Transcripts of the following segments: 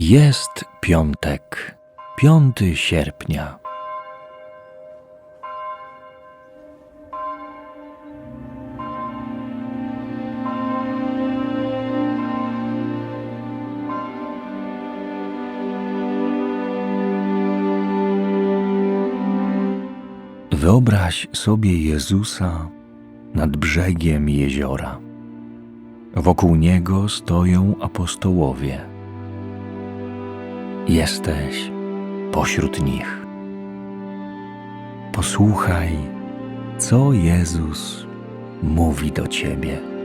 Jest piątek, piąty sierpnia. Wyobraź sobie Jezusa nad brzegiem jeziora. Wokół niego stoją apostołowie. Jesteś pośród nich. Posłuchaj, co Jezus mówi do ciebie.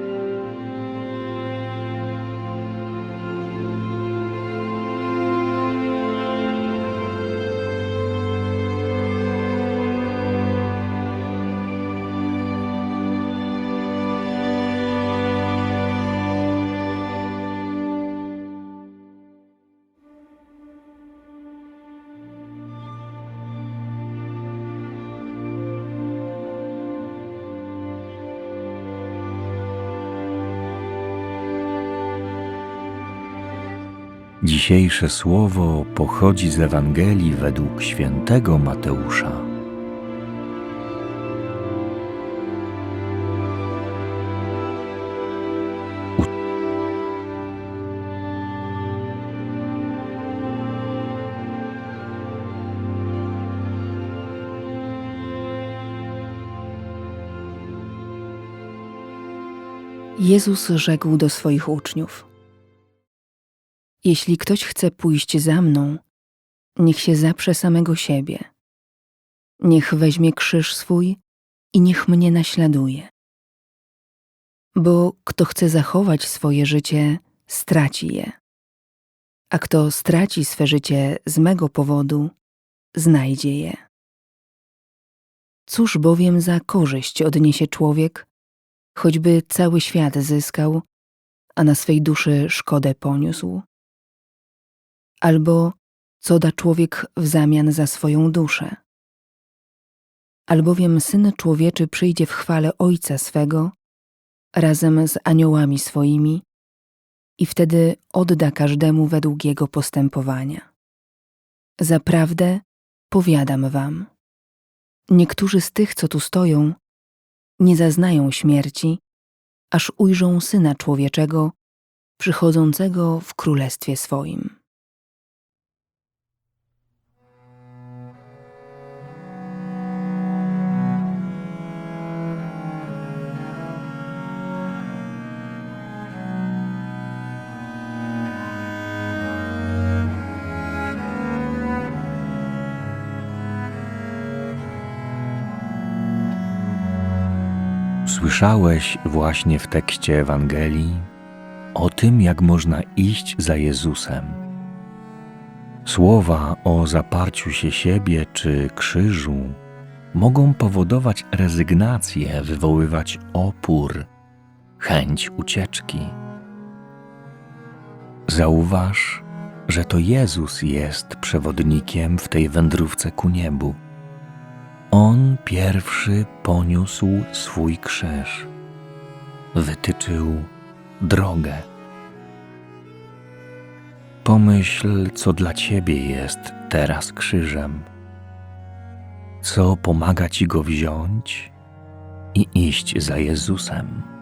Dzisiejsze słowo pochodzi z Ewangelii według świętego Mateusza. Jezus rzekł do swoich uczniów: Jeśli ktoś chce pójść za mną, niech się zaprze samego siebie. Niech weźmie krzyż swój i niech mnie naśladuje. Bo kto chce zachować swoje życie, straci je. A kto straci swe życie z mego powodu, znajdzie je. Cóż bowiem za korzyść odniesie człowiek, choćby cały świat zyskał, a na swej duszy szkodę poniósł? Albo co da człowiek w zamian za swoją duszę? Albowiem Syn Człowieczy przyjdzie w chwale Ojca swego razem z aniołami swoimi i wtedy odda każdemu według jego postępowania. Zaprawdę powiadam wam, niektórzy z tych, co tu stoją, nie zaznają śmierci, aż ujrzą Syna Człowieczego przychodzącego w Królestwie swoim. Słyszałeś właśnie w tekście Ewangelii o tym, jak można iść za Jezusem. Słowa o zaparciu się siebie czy krzyżu mogą powodować rezygnację, wywoływać opór, chęć ucieczki. Zauważ, że to Jezus jest przewodnikiem w tej wędrówce ku niebu. On pierwszy poniósł swój krzyż, wytyczył drogę. Pomyśl, co dla ciebie jest teraz krzyżem, co pomaga ci go wziąć i iść za Jezusem.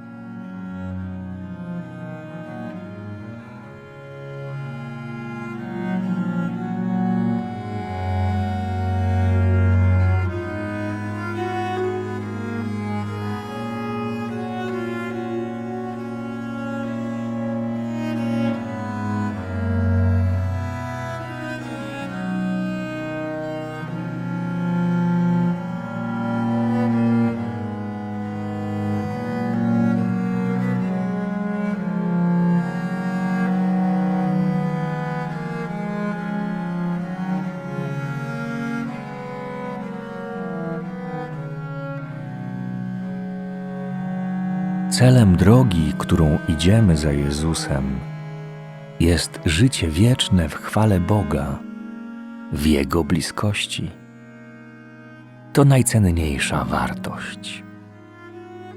Celem drogi, którą idziemy za Jezusem, jest życie wieczne w chwale Boga, w Jego bliskości. To najcenniejsza wartość.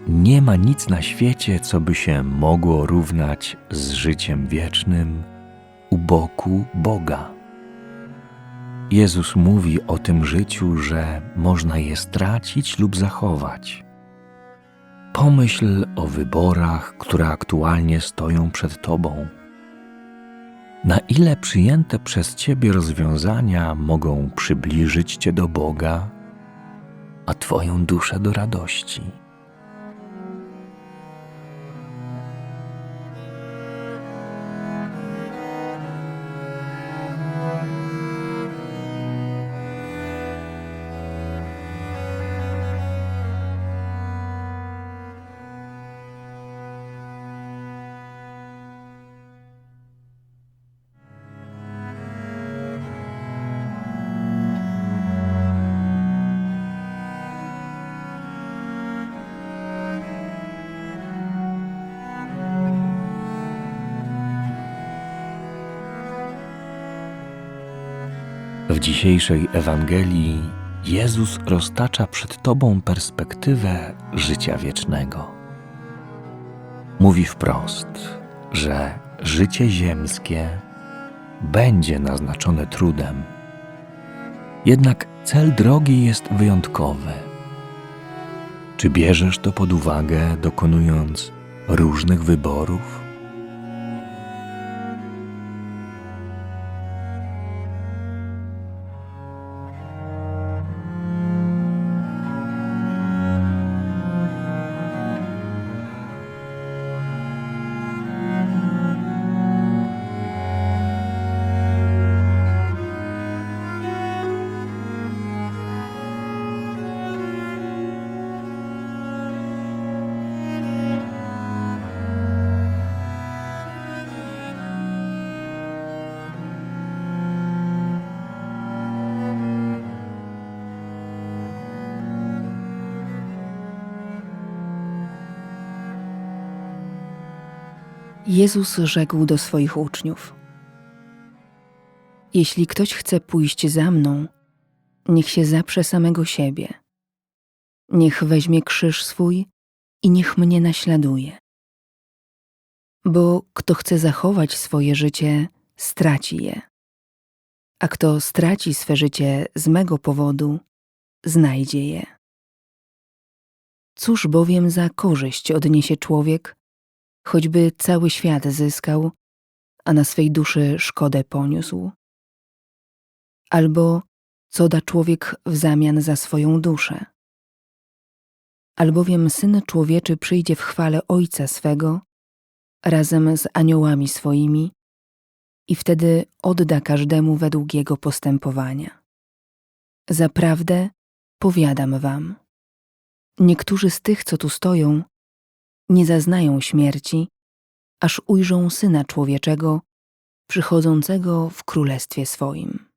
Nie ma nic na świecie, co by się mogło równać z życiem wiecznym u boku Boga. Jezus mówi o tym życiu, że można je stracić lub zachować. Pomyśl o wyborach, które aktualnie stoją przed Tobą. Na ile przyjęte przez Ciebie rozwiązania mogą przybliżyć Cię do Boga, a Twoją duszę do radości? W dzisiejszej Ewangelii Jezus roztacza przed Tobą perspektywę życia wiecznego. Mówi wprost, że życie ziemskie będzie naznaczone trudem. Jednak cel drogi jest wyjątkowy. Czy bierzesz to pod uwagę, dokonując różnych wyborów? Jezus rzekł do swoich uczniów: Jeśli ktoś chce pójść za mną, niech się zaprze samego siebie. Niech weźmie krzyż swój i niech mnie naśladuje. Bo kto chce zachować swoje życie, straci je. A kto straci swe życie z mego powodu, znajdzie je. Cóż bowiem za korzyść odniesie człowiek, choćby cały świat zyskał, a na swej duszy szkodę poniósł? Albo co da człowiek w zamian za swoją duszę? Albowiem Syn Człowieczy przyjdzie w chwale Ojca swego razem z aniołami swoimi i wtedy odda każdemu według jego postępowania. Zaprawdę powiadam wam, niektórzy z tych, co tu stoją, nie zaznają śmierci, aż ujrzą Syna Człowieczego przychodzącego w Królestwie swoim.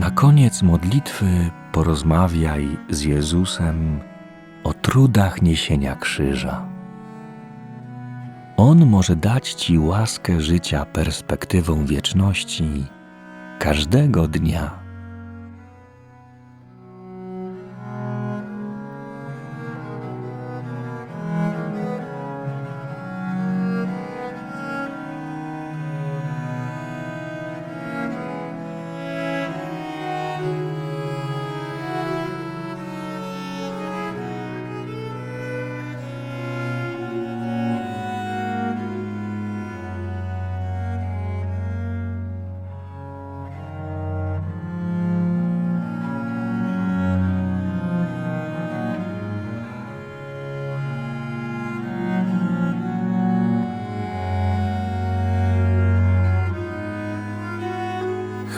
Na koniec modlitwy porozmawiaj z Jezusem o trudach niesienia krzyża. On może dać Ci łaskę życia perspektywą wieczności każdego dnia.